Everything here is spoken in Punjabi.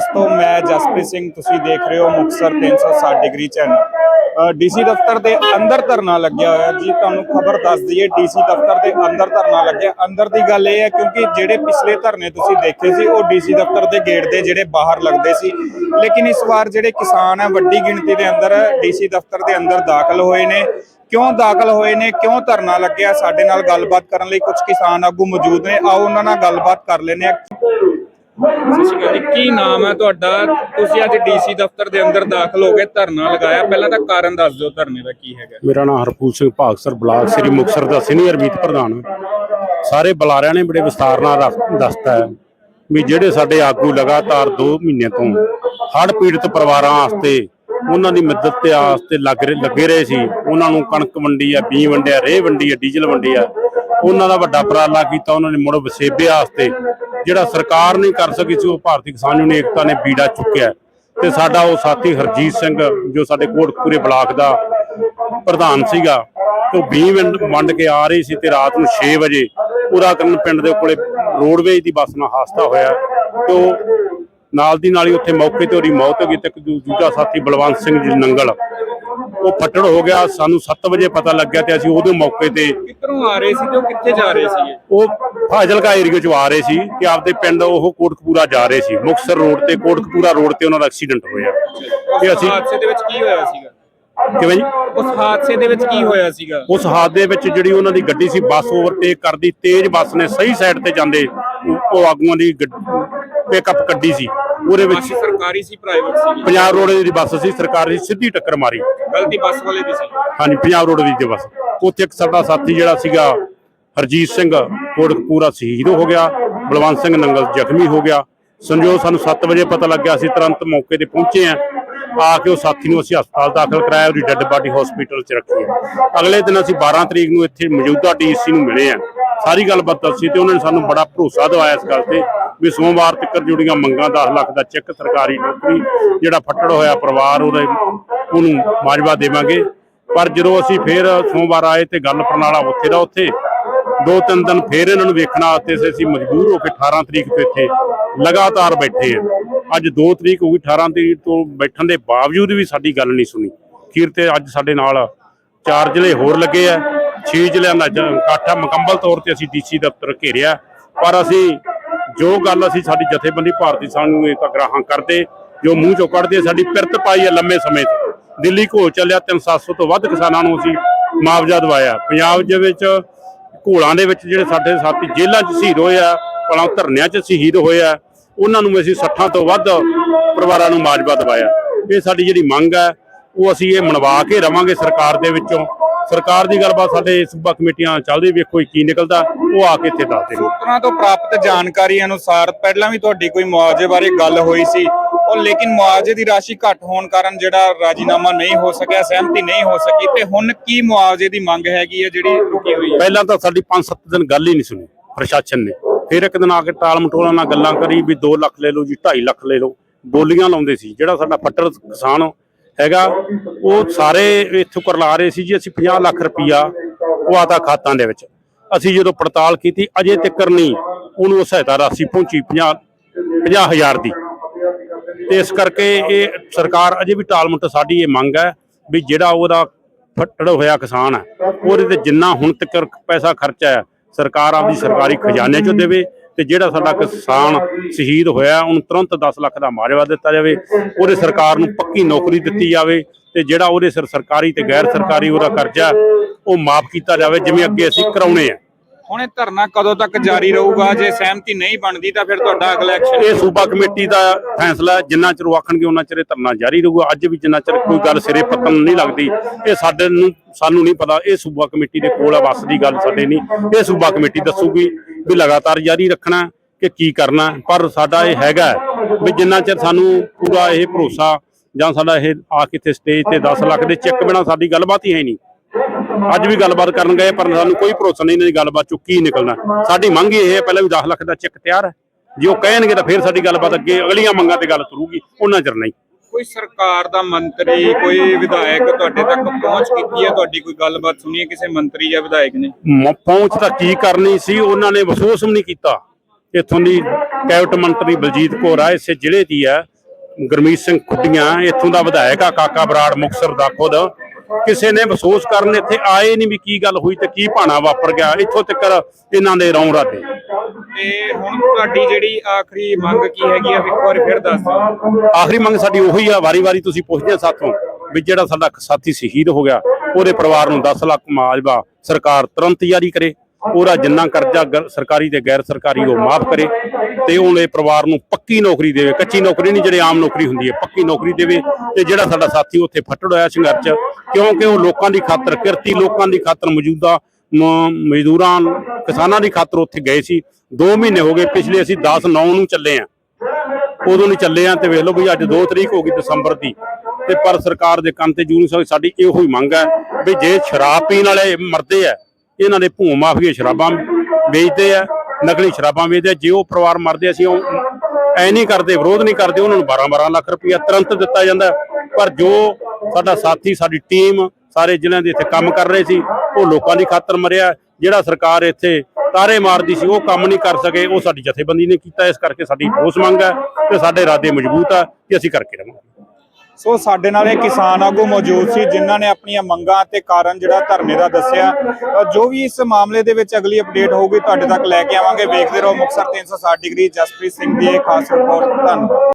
ਦੋਸਤੋ, ਮੈਂ ਜਸਪ੍ਰੀਤ ਸਿੰਘ, ਤੁਸੀਂ ਦੇਖ ਰਹੇ ਹੋ ਮੁਕਤਸਰ 360 ਡਿਗਰੀ ਚੈਨਲ। ਡੀਸੀ ਦਫ਼ਤਰ ਦੇ ਅੰਦਰ ਧਰਨਾ ਲੱਗਿਆ ਹੋਇਆ ਜੀ, ਤੁਹਾਨੂੰ ਖਬਰ ਦੱਸ ਦਈਏ, ਡੀਸੀ ਦਫ਼ਤਰ ਦੇ ਅੰਦਰ ਧਰਨਾ ਲੱਗਿਆ। ਅੰਦਰ ਦੀ ਗੱਲ ਇਹ ਹੈ, ਕਿਉਂਕਿ ਜਿਹੜੇ ਪਿਛਲੇ ਧਰਨੇ ਤੁਸੀਂ ਦੇਖੇ ਸੀ, ਉਹ ਡੀਸੀ ਦਫ਼ਤਰ ਦੇ ਗੇਟ ਦੇ ਜਿਹੜੇ ਬਾਹਰ ਲੱਗਦੇ ਸੀ। ਲੇਕਿਨ ਇਸ ਵਾਰ ਜਿਹੜੇ ਕਿਸਾਨ ਹੈ, ਵੱਡੀ ਗਿਣਤੀ ਦੇ ਅੰਦਰ ਡੀਸੀ ਦਫ਼ਤਰ ਦੇ ਅੰਦਰ ਦਾਖਲ ਹੋਏ ਨੇ। ਕਿਉਂ ਦਾਖਲ ਹੋਏ ਨੇ, ਕਿਉਂ ਧਰਨਾ ਲੱਗਿਆ? ਸਾਡੇ ਨਾਲ ਗੱਲਬਾਤ ਕਰਨ ਲਈ ਕੁਝ ਕਿਸਾਨ ਆਗੂ ਮੌਜੂਦ ਨੇ। ਆਓ, ਉਹਨਾਂ ਨਾਲ ਗੱਲਬਾਤ ਕਰ ਲੈਂਦੇ ਹਾਂ। ਸਤਿ ਸ਼੍ਰੀ ਅਕਾਲ ਜੀ। ਕੀ ਨਾਮ ਹੈ ਤੁਹਾਡਾ? ਤੁਸੀਂ ਅੱਜ ਡੀਸੀ ਦਫ਼ਤਰ ਦੇ ਅੰਦਰ ਦਾਖਲ ਹੋ ਕੇ ਧਰਨਾ ਲਗਾਇਆ। ਪਹਿਲਾਂ ਤਾਂ ਕਾਰਨ ਦੱਸ ਦਿਓ, ਧਰਨੇ ਦਾ ਕੀ ਹੈਗਾ? ਮੇਰਾ ਨਾਮ ਹਰਪੂਲ ਸਿੰਘ ਭਾਗਸਰ ਬਲਾਕ ਸ੍ਰੀ ਮੁਕਤਸਰ ਦਾ ਸੀਨੀਅਰ ਮੀਤ ਪ੍ਰਧਾਨ। ਸਾਰੇ ਬੁਲਾਰਿਆਂ ਨੇ ਬੜੇ ਵਿਸਤਾਰ ਨਾਲ ਦੱਸਤਾ ਹੈ ਵੀ ਜਿਹੜੇ ਸਾਡੇ ਆਗੂ ਲਗਾਤਾਰ 2 ਮਹੀਨੇ ਤੋਂ ਹੜ੍ਹ ਪੀੜਤ ਪਰਿਵਾਰਾਂ ਵਾਸਤੇ, ਉਹਨਾਂ ਦੀ ਮਦਦ ਤੇ ਆਸਤੇ ਲੱਗ ਰਹੇ ਲੱਗੇ ਰਹੇ ਸੀ, ਉਹਨਾਂ ਨੂੰ ਕਣਕ ਵੰਡੀ ਆ ਬੀਜ ਵੰਡਿਆ, ਰੇਹ ਵੰਡੀ ਆ, ਡੀਜ਼ਲ ਵੰਡੀ ਆ, ਉਹਨਾਂ ਦਾ ਵੱਡਾ ਉਪਰਾਲਾ ਕੀਤਾ, ਉਹਨਾਂ ਨੇ ਮੁੜ ਵਸੇਬੇ ਵਾਸਤੇ ਜਿਹੜਾ ਸਰਕਾਰ ਨਹੀਂ ਕਰ ਸਕੀ ਸੀ, ਉਹ ਭਾਰਤੀ ਕਿਸਾਨ ਯੂਨੀਅਨ ਏਕਤਾ ਨੇ ਬੀੜਾ ਚੁੱਕਿਆ ਤੇ ਸਾਡਾ ਉਹ ਸਾਥੀ ਹਰਜੀਤ ਸਿੰਘ, ਜੋ ਸਾਡੇ ਕੋਟਕਪੂਰੇ ਬਲਾਕ ਦਾ ਪ੍ਰਧਾਨ ਸੀਗਾ ਤੇ ਉਹ ਬੀਮ ਵੰਡ- ਵੰਡ ਕੇ ਆ ਰਹੀ ਸੀ ਤੇ ਰਾਤ ਨੂੰ 6 ਵਜੇ ਪੂਰਾ ਕਰਨ ਪਿੰਡ ਦੇ ਕੋਲੇ ਰੋਡਵੇਜ ਦੀ ਬੱਸ ਨਾਲ ਹਾਦਸਾ ਹੋਇਆ। ਤੇ ਉਹ ਨਾਲ ਦੀ ਨਾਲ ਹੀ ਉੱਥੇ ਮੌਕੇ ਤੇ ਉਹਦੀ ਮੌਤ ਹੋ ਗਈ ਤੇ ਦੂਜਾ ਸਾਥੀ ਬਲਵੰਤ ਸਿੰਘ ਜੀ ਨੰਗਲ। ਉਹ ਫੱਟੜ ਹੋ ਗਿਆ ਸਾਨੂੰ 7 ਵਜੇ ਪਤਾ ਲੱਗਿਆ ਤੇ ਅਸੀਂ ਉਹਦੇ ਮੌਕੇ ਤੇ ਕਿੱਧਰੋਂ ਆ ਰਹੇ ਸੀ ਤੇ ਉਹ ਕਿੱਥੇ ਜਾ ਰਹੇ ਸੀਗੇ? ਉਹ ਫਾਜ਼ਿਲਕਾ ਏਰੀਆ ਚੋਂ ਆ ਰਹੇ ਸੀ ਤੇ ਆਪਦੇ ਪਿੰਡ ਉਹ ਕੋਟਕਪੂਰਾ ਜਾ ਰਹੇ ਸੀ। ਮੁਕਤਸਰ ਰੋਡ ਤੇ ਕੋਟਕਪੂਰਾ ਰੋਡ ਤੇ ਉਹਨਾਂ ਦਾ ਐਕਸੀਡੈਂਟ ਹੋਇਆ। ਤੇ ਅਸੀਂ ਹਾਦਸੇ ਦੇ ਵਿੱਚ ਕੀ ਹੋਇਆ ਸੀਗਾ? ਕਿਵੇਂ ਜੀ? ਉਸ ਹਾਦਸੇ ਦੇ ਵਿੱਚ ਕੀ ਹੋਇਆ ਸੀਗਾ? ਉਸ ਹਾਦਸੇ ਵਿੱਚ ਜਿਹੜੀ ਉਹਨਾਂ ਦੀ ਗੱਡੀ ਸੀ ਬੱਸ ਓਵਰਟੇਕ ਕਰਦੀ ਤੇਜ਼ ਬੱਸ ਨੇ ਸਹੀ ਸਾਈਡ ਤੇ ਜਾਂਦੇ ਉਹ- ਉਹ ਆਗੂਆਂ ਦੀ ਪਿਕਅਪ ਗੱਡੀ ਸੀ। ਉਹਦੇ ਬੱਸ ਵਿੱਚ ਸਰਕਾਰੀ ਸੀ ਪ੍ਰਾਈਵੇਟ ਸੀ। ਪੰਜਾਬ ਰੋਡ ਦੀ ਬੱਸ ਸੀ ਸਰਕਾਰੀ ਸਿੱਧੀ ਟੱਕਰ ਮਾਰੀ। ਗਲਤੀ ਬੱਸ ਵਾਲੇ ਦੀ ਸੀ। ਹਾਂਜੀ ਪੰਜਾਬ ਰੋਡ ਦੀ ਬੱਸ। ਉੱਥੇ ਇੱਕ ਸਾਡਾ ਸਾਥੀ ਜਿਹੜਾ ਸੀਗਾ ਹਰਜੀਤ ਸਿੰਘ ਕੋਟਕਪੂਰਾ ਸ਼ਹੀਦ ਹੋ ਗਿਆ ਬਲਵੰਤ ਸਿੰਘ ਨੰਗਲ ਜ਼ਖਮੀ ਹੋ ਗਿਆ। ਸੰਜੋਗ ਸਾਨੂੰ 7 ਵਜੇ ਪਤਾ ਲੱਗਿਆ ਅਸੀਂ ਤੁਰੰਤ ਮੌਕੇ ਤੇ ਪਹੁੰਚੇ ਆ ਆ ਕੇ ਉਹ ਸਾਥੀ ਨੂੰ ਅਸੀਂ ਹਸਪਤਾਲ ਦਾਖਲ ਕਰਾਇਆ ਉਹਦੀ ਡੈੱਡ ਬਾਡੀ ਹਸਪੀਟਲ 'ਚ ਰੱਖੀ ਹੈ। ਅਗਲੇ ਦਿਨ ਅਸੀਂ 12 ਤਰੀਕ ਨੂੰ ਇੱਥੇ ਮੌਜੂਦਾ ਡੀਸੀ ਨੂੰ ਮਿਲੇ ਆ ਸਾਰੀ ਗੱਲਬਾਤ ਦੱਸੀ ਤੇ ਉਹਨਾਂ ਨੇ ਸਾਨੂੰ ਬੜਾ ਭਰੋਸਾ ਦਿਵਾਇਆ ਇਸ ਗੱਲ ਤੇ। ਵੀ ਸੋਮਵਾਰ ਤੱਕ ਜੁੜੀਆਂ ਮੰਗਾਂ 10 ਲੱਖ ਦਾ ਚੈੱਕ ਸਰਕਾਰੀ ਨੌਕਰੀ, ਜਿਹੜਾ ਫੱਟੜ ਹੋਇਆ ਪਰਿਵਾਰ, ਉਹਦੇ ਉਹਨੂੰ ਮਾਜਵਾ ਦੇਵਾਂਗੇ। ਪਰ ਜਦੋਂ ਅਸੀਂ ਫੇਰ ਸੋਮਵਾਰ ਆਏ ਤੇ ਗੱਲ ਪ੍ਰਣਾਲਾ ਉੱਥੇ ਦਾ ਉੱਥੇ, ਦੋ ਤਿੰਨ ਦਿਨ ਫੇਰ ਇਹਨਾਂ ਨੂੰ ਵੇਖਣਾ ਤੇ ਅਸੀਂ ਮਜਬੂਰ ਹੋ ਕੇ 18 ਤਰੀਕ ਤੋਂ ਇੱਥੇ ਲਗਾਤਾਰ ਬੈਠੇ ਆ ਅੱਜ 2 ਤਰੀਕ ਹੋ ਗਈ 18 ਤਰੀਕ ਤੋਂ ਬੈਠਣ ਦੇ ਬਾਵਜੂਦ ਵੀ ਸਾਡੀ ਗੱਲ ਨਹੀਂ ਸੁਣੀ। ਖੀਰ ਤੇ ਅੱਜ ਸਾਡੇ ਨਾਲ ਚਾਰ ਜ਼ਿਲ੍ਹੇ ਹੋਰ ਲੱਗੇ ਆ 6 ਜ਼ਿਲ੍ਹਿਆਂ ਦਾ ਜ- ਇਕੱਠ ਆ। ਮੁਕੰਮਲ ਤੌਰ ਤੇ ਅਸੀਂ ਡੀਸੀ ਦਫ਼ਤਰ ਘੇਰਿਆ, ਪਰ ਅਸੀਂ ਜੋ ਗੱਲ ਅਸੀਂ ਸਾਡੀ ਜਥੇਬੰਦੀ ਭਾਰਤੀ ਸਾਨੂੰ ਇਹ ਗ੍ਰਾਹਾਂ ਕਰਦੇ, ਜੋ ਮੂੰਹ ਚੋਂ ਕੱਢਦੇ, ਸਾਡੀ ਪਿਰਤ ਪਾਈ ਹੈ ਲੰਮੇ ਸਮੇਂ ਤੋਂ। ਦਿੱਲੀ ਘੋਲ ਚੱਲਿਆ 3-700 ਤੋਂ ਵੱਧ ਕਿਸਾਨਾਂ ਨੂੰ ਅਸੀਂ ਮੁਆਵਜ਼ਾ ਦਵਾਇਆ। ਪੰਜਾਬ ਦੇ ਵਿੱਚ ਘੋਲਾਂ ਦੇ ਵਿੱਚ ਜਿਹੜੇ ਸਾਡੇ ਸਾਥੀ ਜੇਲ੍ਹਾਂ 'ਚ ਸ਼ਹੀਦ ਹੋਏ ਆ, ਭਲਾ ਧਰਨਿਆਂ 'ਚ ਸ਼ਹੀਦ ਹੋਏ ਆ, ਉਹਨਾਂ ਨੂੰ ਅਸੀਂ 60 ਤੋਂ ਵੱਧ ਪਰਿਵਾਰਾਂ ਨੂੰ ਮੁਆਵਜ਼ਾ ਦਵਾਇਆ। ਇਹ ਸਾਡੀ ਜਿਹੜੀ ਮੰਗ ਹੈ, ਉਹ ਅਸੀਂ ਇਹ ਮਨਵਾ ਕੇ ਰਵਾਂਗੇ ਸਰਕਾਰ ਦੇ ਵਿੱਚੋਂ। ਸਰਕਾਰ ਦੀ ਗੱਲਬਾਤ ਸਾਡੇ ਸੂਬਾ ਕਮੇਟੀਆਂ ਚੱਲਦੀ ਵੇਖੋ ਕੀ ਨਿਕਲਦਾ ਉਹ ਆ ਕੇ ਇੱਥੇ ਦੱਸ ਦੇਣਗੇ। ਸੂਤਰਾਂ ਤੋਂ ਪ੍ਰਾਪਤ ਜਾਣਕਾਰੀ ਅਨੁਸਾਰ ਪਹਿਲਾਂ ਵੀ ਤੁਹਾਡੀ ਕੋਈ ਮੁਆਵਜ਼ੇ ਬਾਰੇ ਗੱਲ ਹੋਈ ਸੀ ਉਹ ਲੇਕਿਨ ਮੁਆਵਜ਼ੇ ਦੀ ਰਾਸ਼ੀ ਘੱਟ ਹੋਣ ਕਾਰਨ ਜਿਹੜਾ ਰਾਜੀਨਾਮਾ ਨਹੀਂ ਹੋ ਸਕਿਆ ਸਹਿਮਤੀ ਨਹੀਂ ਹੋ ਸਕੀ ਤੇ ਹੁਣ ਕੀ ਮੁਆਵਜ਼ੇ ਦੀ ਮੰਗ ਹੈਗੀ ਹੈ ਜਿਹੜੀ ਰੁਕੀ ਹੋਈ ਹੈ? ਪਹਿਲਾਂ ਤਾਂ ਸਾਡੀ 5-7 ਦਿਨ ਗੱਲ ਹੀ ਨਹੀਂ ਸੁਣੀ ਪ੍ਰਸ਼ਾਸਨ ਨੇ। ਫਿਰ ਇੱਕ ਦਿਨ ਆ ਕੇ ਟਾਲ ਮਟੋਲਾ ਨਾਲ ਗੱਲਾਂ ਕਰੀ ਵੀ 2 ਲੱਖ ਲੈ ਲਓ ਜੀ 2.5 ਲੱਖ ਲੈ ਲਓ। ਬੋਲੀਆਂ ਲਾਉਂਦੇ ਸੀ ਜਿਹੜਾ ਸਾਡਾ ਫੱਟੜ ਕਿਸਾਨ ਹੈਗਾ। ਉਹ ਸਾਰੇ ਇੱਥੋਂ ਕਰਲਾ ਰਹੇ ਸੀ ਜੀ, ਅਸੀਂ 50 ਲੱਖ ਰੁਪਈਆ ਉਹ ਆਦਾ ਖਾਤਾਂ ਦੇ ਵਿੱਚ। ਅਸੀਂ ਜਦੋਂ ਪੜਤਾਲ ਕੀਤੀ, ਅਜੇ ਤੱਕ ਨਹੀਂ ਉਹਨੂੰ ਉਹ ਸਹਾਇਤਾ ਰਾਸ਼ੀ ਪਹੁੰਚੀ 50 50000 ਦੀ। ਤੇ ਇਸ ਕਰਕੇ ਇਹ ਸਰਕਾਰ ਅਜੇ ਵੀ ਟਾਲਮਟ ਸਾਡੀ ਇਹ ਮੰਗ ਹੈ ਵੀ ਜਿਹੜਾ ਉਹਦਾ ਫੱਟੜ ਹੋਇਆ ਕਿਸਾਨ ਹੈ, ਉਹਦੇ ਤੇ ਜਿੰਨਾ ਹੁਣ ਤੱਕ ਪੈਸਾ ਖਰਚਾ ਹੈ, ਸਰਕਾਰ ਆਪਦੀ ਸਰਕਾਰੀ ਖਜ਼ਾਨੇ ਚੋਂ ਦੇਵੇ ਤੇ ਜਿਹੜਾ ਸਾਡਾ ਕਿਸਾਨ ਸ਼ਹੀਦ ਹੋਇਆ ਉਹਨੂੰ ਤੁਰੰਤ 10 ਲੱਖ ਦਾ ਮਾਜਵਾ ਦਿੱਤਾ ਜਾਵੇ ਉਹਦੇ ਸਰਕਾਰ ਨੂੰ ਪੱਕੀ ਨੌਕਰੀ ਦਿੱਤੀ ਜਾਵੇ ਤੇ ਜਿਹੜਾ ਉਹਦੇ ਸਿਰ ਸਰਕਾਰੀ ਤੇ ਗੈਰ ਸਰਕਾਰੀ ਉਹਦਾ ਕਰਜ਼ਾ ਉਹ ਮਾਫ ਕੀਤਾ ਜਾਵੇ ਜਿਵੇਂ ਅੱਗੇ ਅਸੀਂ ਕਰਾਉਣੇ ਆ। ਹੁਣ ਇਹ ਧਰਨਾ ਕਦੋਂ ਤੱਕ ਜਾਰੀ ਰਹੂਗਾ? ਜੇ ਸਹਿਮਤੀ ਨਹੀਂ ਬਣਦੀ ਤਾਂ ਫਿਰ ਤੁਹਾਡਾ ਅਗਲਾ ਐਕਸ਼ਨ ਇਹ ਸੂਬਾ ਕਮੇਟੀ ਦਾ ਫੈਸਲਾ। ਜਿੰਨਾ ਚਿਰ ਉਹ ਆਖਣਗੇ ਉਹਨਾਂ ਚਿਰ ਇਹ ਧਰਨਾ ਜਾਰੀ ਰਹੂਗਾ। ਅੱਜ ਵੀ ਜਿੰਨਾ ਚਿਰ ਕੋਈ ਗੱਲ ਸਿਰੇ ਪੱਤਨ ਨਹੀਂ ਲੱਗਦੀ ਇਹ ਸਾਡੇ ਨੂੰ ਸਾਨੂੰ ਨਹੀਂ ਪਤਾ ਇਹ ਸੂਬਾ ਕਮੇਟੀ ਦੇ ਕੋਲ ਆ ਵੱਸ ਦੀ ਗੱਲ ਸਾਡੇ ਨਹੀਂ। ਇਹ ਸੂਬਾ ਕਮੇਟੀ ਦੱਸੂਗੀ ਵੀ ਲਗਾਤਾਰ ਜਾਰੀ ਰੱਖਣਾ ਕਿ ਕੀ ਕਰਨਾ। ਪਰ ਸਾਡਾ ਇਹ ਹੈਗਾ ਹੈ ਵੀ ਜਿੰਨਾ ਚਿਰ ਸਾਨੂੰ ਪੂਰਾ ਇਹ ਭਰੋਸਾ ਜਾਂ ਸਾਡਾ ਇਹ ਆ ਕੇ ਇੱਥੇ ਸਟੇਜ ਤੇ 10 ਲੱਖ ਦੇ ਚੈੱਕ ਬਿਨਾ ਸਾਡੀ ਗੱਲਬਾਤ ਹੀ ਹੈ ਨਹੀਂ। ਅੱਜ ਵੀ ਗੱਲਬਾਤ ਕਰਨ ਗਏ, ਪਰ ਸਾਨੂੰ ਕੋਈ ਭਰੋਸਾ ਨਹੀਂ ਇਹਨਾਂ ਦੀ ਗੱਲਬਾਤ ਚੋਂ ਕੀ ਨਿਕਲਣਾ। ਸਾਡੀ ਮੰਗ ਇਹ ਹੈ, ਪਹਿਲਾਂ ਵੀ 10 ਲੱਖ ਦਾ ਚੈੱਕ ਤਿਆਰ ਹੈ। ਜੇ ਉਹ ਕਹਿਣਗੇ ਤਾਂ ਫਿਰ ਸਾਡੀ ਗੱਲਬਾਤ ਅੱਗੇ ਅਗਲੀਆਂ ਮੰਗਾਂ ਤੇ ਗੱਲ ਤੁਰੂਗੀ, ਉਹਨਾਂ ਚਿਰ ਨਹੀਂ। ਕੋਈ ਸਰਕਾਰ ਦਾ ਮੰਤਰੀ, ਕੋਈ ਵਿਧਾਇਕ ਤੁਹਾਡੇ ਤੱਕ ਪਹੁੰਚ ਕੀਤੀ ਹੈ? ਤੁਹਾਡੀ ਕੋਈ ਗੱਲਬਾਤ ਸੁਣੀ ਹੈ ਕਿਸੇ ਮੰਤਰੀ ਜਾਂ ਵਿਧਾਇਕ ਨੇ? ਮ- ਪਹੁੰਚ ਤਾਂ ਕੀ ਕਰਨੀ ਸੀ, ਉਹਨਾਂ ਨੇ ਮਹਿਸੂਸ ਵੀ ਨਹੀਂ ਕੀਤਾ। ਇੱਥੋਂ ਦੀ ਕੈਬਨਿਟ ਮੰਤਰੀ ਬਲਜੀਤ ਕੌਰ ਆ, ਇਸੇ ਜ਼ਿਲ੍ਹੇ ਦੀ ਆ। ਗੁਰਮੀਤ ਸਿੰਘ ਖੁੱਡੀਆਂ, ਇੱਥੋਂ ਦਾ ਵਿਧਾਇਕ ਆ, ਕਾਕਾ ਬਰਾੜ ਮੁਕਤਸਰ ਦਾ ਖੁਦ। ਕਿਸੇ ਨੇ ਅਫਸੋਸ ਕਰਨ ਇੱਥੇ ਆਏ ਨਹੀਂ ਵੀ ਕੀ ਗੱਲ ਹੋਈ ਤੇ ਕੀ ਭਾਣਾ ਵਾਪਰ ਗਿਆ। ਇੱਥੋਂ ਤੱਕ ਇਹਨਾਂ ਦੇ ਰੌਂ ਰਾਦੇ। ਤੇ ਹੁਣ ਤੁਹਾਡੀ ਜਿਹੜੀ ਆਖਰੀ ਮੰਗ ਕੀ ਹੈਗੀ ਆ? ਇੱਕ ਵਾਰੀ ਫਿਰ ਦੱਸ ਦਿਓ। ਆਖਰੀ ਮੰਗ ਸਾਡੀ ਉਹੀ ਆ ਵਾਰੀ-ਵਾਰੀ ਤੁਸੀਂ ਪੁੱਛਦੇ ਆ ਸਾਥੋਂ ਵੀ ਜਿਹੜਾ ਸਾਡਾ ਸਾਥੀ ਸ਼ਹੀਦ ਹੋ ਗਿਆ ਉਹਦੇ ਪਰਿਵਾਰ ਨੂੰ 10 ਲੱਖ ਮੁਆਵਜ਼ਾ ਸਰਕਾਰ ਤੁਰੰਤ ਜਾਰੀ ਕਰੇ ਉਹਦਾ ਜਿੰਨਾ ਕਰਜ਼ਾ ਸਰਕਾਰੀ ਤੇ ਗੈਰ ਸਰਕਾਰੀ ਉਹ ਮਾਫ ਕਰੇ ਤੇ ਉਹਨੇ ਪਰਿਵਾਰ ਨੂੰ ਪੱਕੀ ਨੌਕਰੀ ਦੇਵੇ। ਕੱਚੀ ਨੌਕਰੀ ਨਹੀਂ ਜਿਹੜੇ ਆਮ ਨੌਕਰੀ ਹੁੰਦੀ ਹੈ ਪੱਕੀ ਨੌਕਰੀ ਦੇਵੇ ਤੇ ਜਿਹੜਾ ਸਾਡਾ ਸਾਥੀ ਉੱਥੇ ਫੱਟੜ ਹੋਇਆ ਸੰਘਰਸ਼ 'ਚ, ਕਿਉਂਕਿ ਉਹ ਲੋਕਾਂ ਦੀ ਖਾਤਰ ਕਿਰਤੀ ਲੋਕਾਂ ਦੀ ਖਾਤਰ ਮੌਜੂਦਾ ਮਜ਼ਦੂਰਾਂ ਕਿਸਾਨਾਂ ਦੀ ਖਾਤਰ ਉੱਥੇ ਗਏ ਸੀ। 2 ਮਹੀਨੇ ਹੋ ਗਏ, ਪਿਛਲੇ ਅਸੀਂ 10 9 ਨੂੰ ਚੱਲੇ ਆ। ਉਦੋਂ ਨਹੀਂ ਚੱਲੇ ਆ ਤੇ ਵੇਖ ਲਓ ਵੀ ਅੱਜ 2 ਤਰੀਕ ਹੋ ਗਈ ਦਸੰਬਰ ਦੀ। ਤੇ ਪਰ ਸਰਕਾਰ ਦੇ ਕੰਨ ਤੇ ਜੂਨੀ ਸੋ ਸਾਡੀ ਇਹੋ ਹੀ ਮੰਗ ਹੈ ਵੀ ਜੇ ਸ਼ਰਾਬ ਪੀਣ ਵਾਲੇ ਮਰਦੇ ਆ, ਇਹਨਾਂ ਦੇ ਭੂ ਮਾਫੀਏ ਸ਼ਰਾਬਾਂ ਵੇਚਦੇ ਆ, ਨਕਲੀ ਸ਼ਰਾਬਾਂ ਵੇਚਦੇ ਆ। ਜੇ ਉਹ ਪਰਿਵਾਰ ਮਰਦੇ ਅਸੀਂ ਉਹ ਐ ਨਹੀਂ ਕਰਦੇ, ਵਿਰੋਧ ਨਹੀਂ ਕਰਦੇ, ਉਹਨਾਂ ਨੂੰ 12 12 ਲੱਖ ਰੁਪਇਆ ਤੁਰੰਤ ਦਿੱਤਾ ਜਾਂਦਾ। ਪਰ ਜੋ ਸਾਡਾ ਸਾਥੀ, ਸਾਡੀ ਟੀਮ ਸਾਰੇ ਜ਼ਿਲ੍ਹਿਆਂ ਦੇ ਇੱਥੇ ਕੰਮ ਕਰ ਰਹੇ ਸੀ, ਉਹ ਲੋਕਾਂ ਦੀ ਖਾਤਰ ਮਰਿਆ। ਜਿਹੜਾ ਸਰਕਾਰ ਇੱਥੇ ਤਾਰੇ ਮਾਰਦੀ ਸੀ, ਉਹ ਕੰਮ ਨਹੀਂ ਕਰ ਸਕੇ, ਉਹ ਸਾਡੀ ਜਥੇਬੰਦੀ ਨੇ ਕੀਤਾ, ਇਸ ਕਰਕੇ ਸਾਡੀ ਠੋਸ ਮੰਗ ਹੈ ਤੇ ਸਾਡੇ ਇਰਾਦੇ ਮਜ਼ਬੂਤ ਆ ਕਿ ਅਸੀਂ ਕਰਕੇ ਰਹਾਂਗੇ ਸੋ ਸਾਡੇ ਨਾਲ ਇਹ ਕਿਸਾਨ ਆਗੂ ਮੌਜੂਦ ਸੀ, ਜਿਨ੍ਹਾਂ ਨੇ ਆਪਣੀਆਂ ਮੰਗਾਂ ਤੇ ਕਾਰਨ ਜਿਹੜਾ ਧਰਨੇ ਦਾ ਦੱਸਿਆ। ਜੋ ਵੀ ਇਸ ਮਾਮਲੇ ਦੇ ਵਿੱਚ ਅਗਲੀ ਅਪਡੇਟ ਹੋਊਗੀ, ਤੁਹਾਡੇ ਤੱਕ ਲੈ ਕੇ ਆਵਾਂਗੇ। ਵੇਖਦੇ ਰਹੋ ਮੁਕਤਸਰ 360 ਡਿਗਰੀ, ਜਸਪ੍ਰੀਤ ਸਿੰਘ ਦੀ ਇਹ ਖਾਸ ਰਿਪੋਰਟ ਧੰਨਵਾਦ।